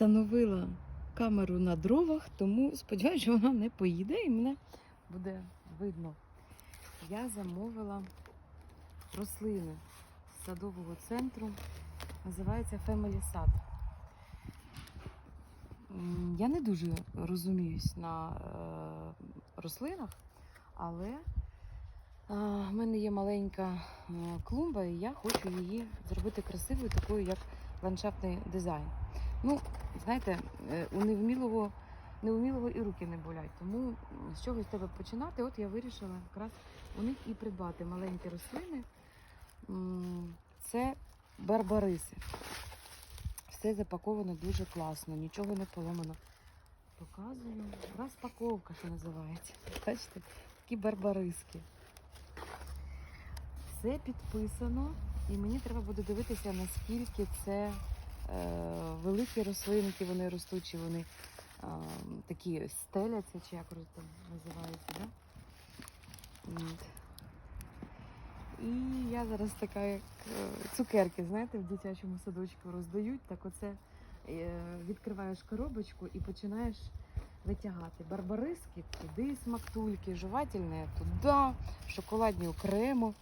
встановила камеру на дровах, тому сподіваюся, що вона не поїде і мене буде видно. Я замовила рослини з садового центру. Називається Family Sad. Я не дуже розуміюсь на е, рослинах, але е, в мене є маленька е, клумба, і я хочу її зробити красивою, такою, як ландшафтний дизайн. Ну, знаєте, е, у невмілого, неумілого і руки не болять. Тому з чогось треба починати. От я вирішила якраз у них і придбати маленькі рослини. Це барбариси. Все запаковано дуже класно, нічого не поломано. Показую. Розпаковка, що називається. Бачите, такі барбариски. Все підписано, і мені треба буде дивитися, наскільки це великі рослинки, вони ростуть, чи вони е, такі стеляться, чи як там називається, да? І я зараз така, як е, цукерки, знаєте, в дитячому садочку роздають. Так оце е, відкриваєш коробочку і починаєш витягати барбариски туди, смактульки, жувательне туди, шоколадні окремо.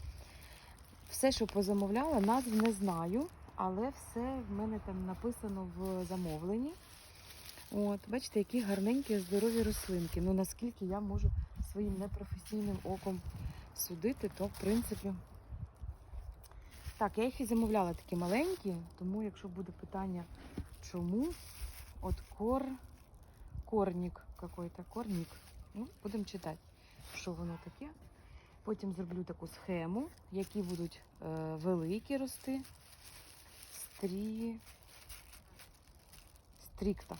Все, що позамовляла, назв не знаю, але все в мене там написано в замовленні. От, бачите, які гарненькі здорові рослинки. Ну наскільки я можу своїм непрофесійним оком судити, то в принципі. Так, я їх і замовляла такі маленькі, тому якщо буде питання, чому, от кор, корнік какой-то, корнік. Ну, будемо читати, що воно таке. Потім зроблю таку схему, які будуть е, великі рости. Стрі... Стрікта.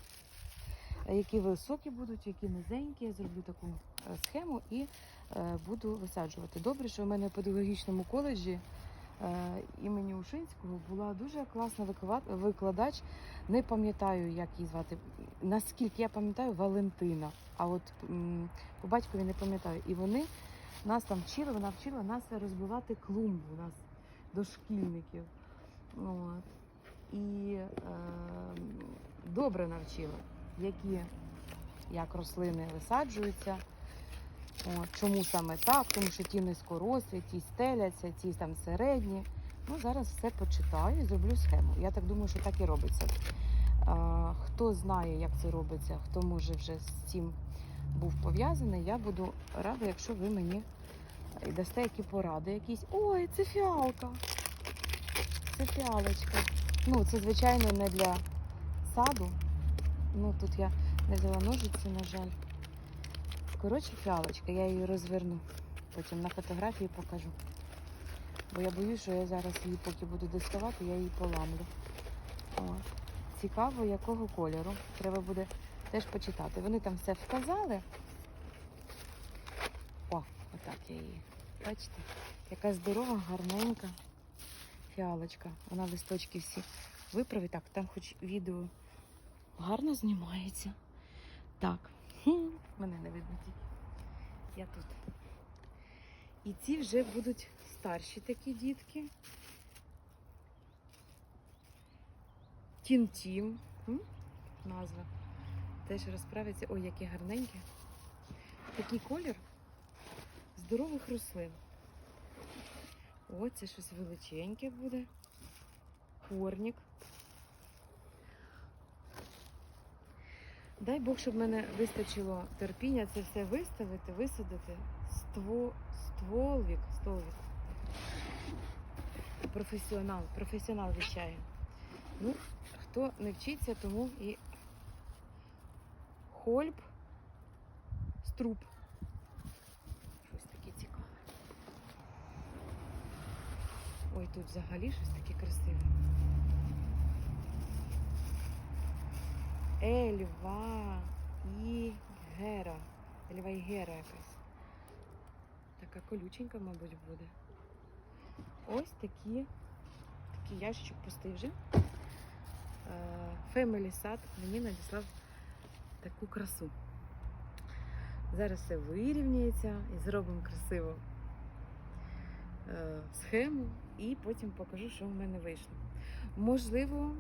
Які високі будуть, які низенькі. Я зроблю таку е, схему і е, буду висаджувати. Добре, що в мене в педагогічному коледжі е, імені Ушинського була дуже класна викладач. Не пам'ятаю, як її звати. Наскільки я пам'ятаю, Валентина. А от по батькові не пам'ятаю. І вони нас там вчили, вона вчила нас розбивати клумбу, нас дошкільників. От. І е, добре навчила, які як рослини висаджуються. От, чому саме так? Тому що ті низькорослі, ті стеляться, ті там середні. Ну, зараз все почитаю і зроблю схему. Я так думаю, що так і робиться. А, хто знає, як це робиться, хто може вже з цим був пов'язаний, я буду рада, якщо ви мені дасте які поради якісь. Ой, це фіалка. Це фіалочка. Ну, це, звичайно, не для саду. Ну, тут я не взяла ножиці, на жаль. Коротше, фіалочка, я її розверну. Потім на фотографії покажу. Бо я боюсь, що я зараз її поки буду доставати, я її поламлю. От. Цікаво, якого кольору. Треба буде теж почитати. Вони там все вказали. О, отак я її. Бачите? Яка здорова, гарненька фіалочка. Вона листочки всі виправить. Так, там хоч відео гарно знімається. Так. Мене не видно тільки. Я тут. І ці вже будуть старші такі дітки. Тім-тім. Назва. Теж розправиться. Ой, які гарненькі. Такий колір здорових рослин. О, це щось величеньке буде. Корнік. Дай Бог, щоб мене вистачило терпіння це все виставити, висадити. Ство, стволвік, стволвік. Професіонал, професіонал віщає. Ну, хто не вчиться, тому і хольб, струп. Щось таке цікаве. Ой, тут взагалі щось таке красиве. Ельва і гера. Ельва і гера якась. Така колюченька, мабуть, буде. Ось такі, такий ящичок пустий вже. Е, Family Sad мені надіслав таку красу. Зараз все вирівняється і зробимо красиво е, схему, і потім покажу, що в мене вийшло. Можливо,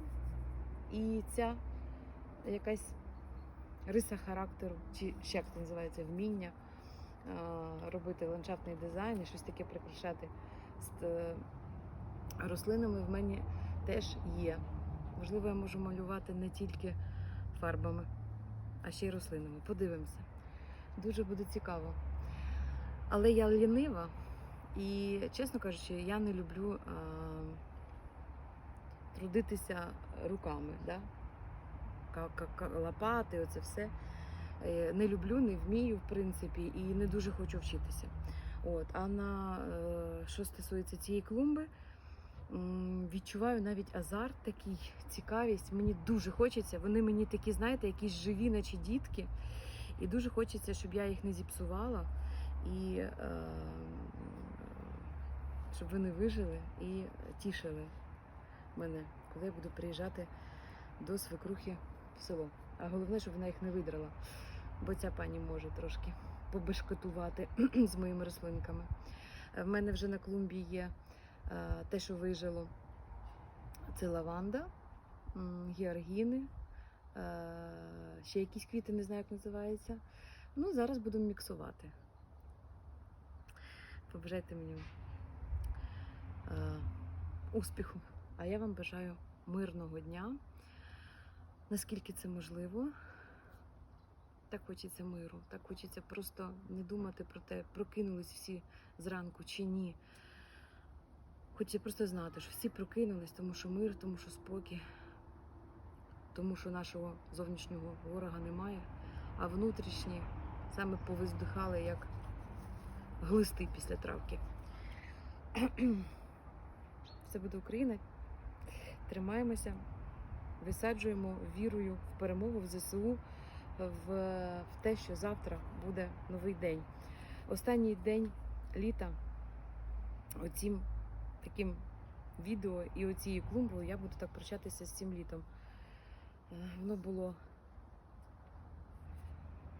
і ця якась риса характеру, чи ще як це називається, вміння робити ландшафтний дизайн і щось таке прикрашати з е, рослинами в мене теж є. Можливо, я можу малювати не тільки фарбами, а ще й рослинами. Подивимося. Дуже буде цікаво. Але я лінива і, чесно кажучи, я не люблю а, трудитися руками. Да? Лопати, оце все. Е, Не люблю, не вмію, в принципі, і не дуже хочу вчитися. От. А на е, що стосується цієї клумби, відчуваю навіть азарт, такий цікавість. Мені дуже хочеться. Вони мені такі, знаєте, якісь живі, наче дітки. І дуже хочеться, щоб я їх не зіпсувала. І е, щоб вони вижили і тішили мене, коли я буду приїжджати до свекрухи в село. А головне, щоб вона їх не видрала, бо ця пані може трошки побешкотувати з моїми рослинками. Е, В мене вже на клумбі є е, те, що вижило. Це лаванда, георгіни, е, ще якісь квіти, не знаю, як називається. Ну, зараз будемо міксувати. Побажайте мені успіху. А я вам бажаю мирного дня, наскільки це можливо. Так хочеться миру, так хочеться просто не думати про те, прокинулись всі зранку чи ні. Хочеться просто знати, що всі прокинулись, тому що мир, тому що спокій, тому що нашого зовнішнього ворога немає, а внутрішні саме повиздихали, як глисти після травки. Все буде Україна. Тримаємося, висаджуємо вірою в перемогу в ЗСУ, в, в те, що завтра буде новий день. Останній день літа оцім таким відео і оцією клумбою я буду так прощатися з цим літом. Воно було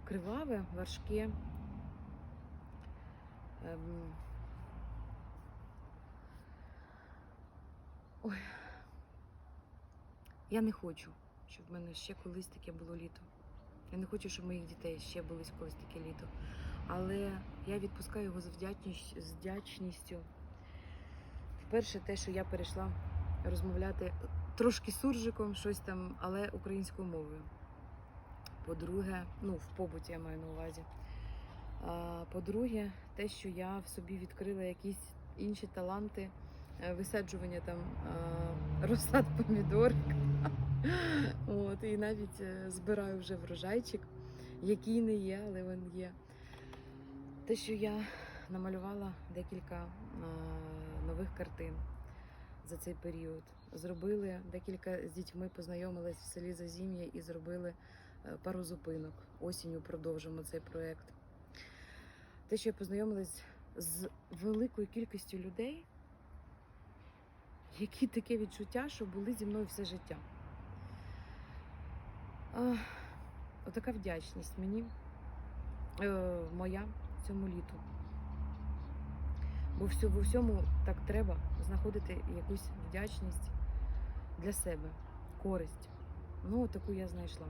криваве, важке. Ой. Я не хочу, щоб в мене ще колись таке було літо. Я не хочу, щоб моїх дітей ще було колись таке літо. Але я відпускаю його з вдячністю. Вперше те, що я перейшла розмовляти трошки суржиком, щось там, але українською мовою. По-друге, ну, в побуті я маю на увазі. По-друге, те, що я в собі відкрила якісь інші таланти висаджування там е, розсад помідор. От, і навіть е, збираю вже врожайчик, який не є, але він є. Те, що я намалювала декілька е, нових картин за цей період. Зробили декілька з дітьми, познайомились в селі Зазім'я і зробили е, пару зупинок. Осінню продовжимо цей проєкт. Те, що я познайомилась з великою кількістю людей, які таке відчуття, що були зі мною все життя. Отака вдячність мені е, моя цьому літу. Бо в усьому так треба знаходити якусь вдячність для себе, користь. Ну, таку я знайшла.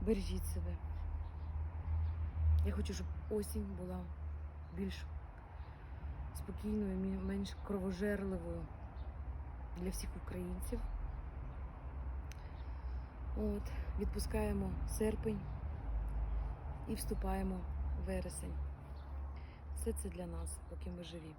Бережіть себе. Я хочу, щоб осінь була більш спокійною, менш кровожерливою для всіх українців. От, відпускаємо серпень і вступаємо в вересень. Все це для нас, поки ми живі.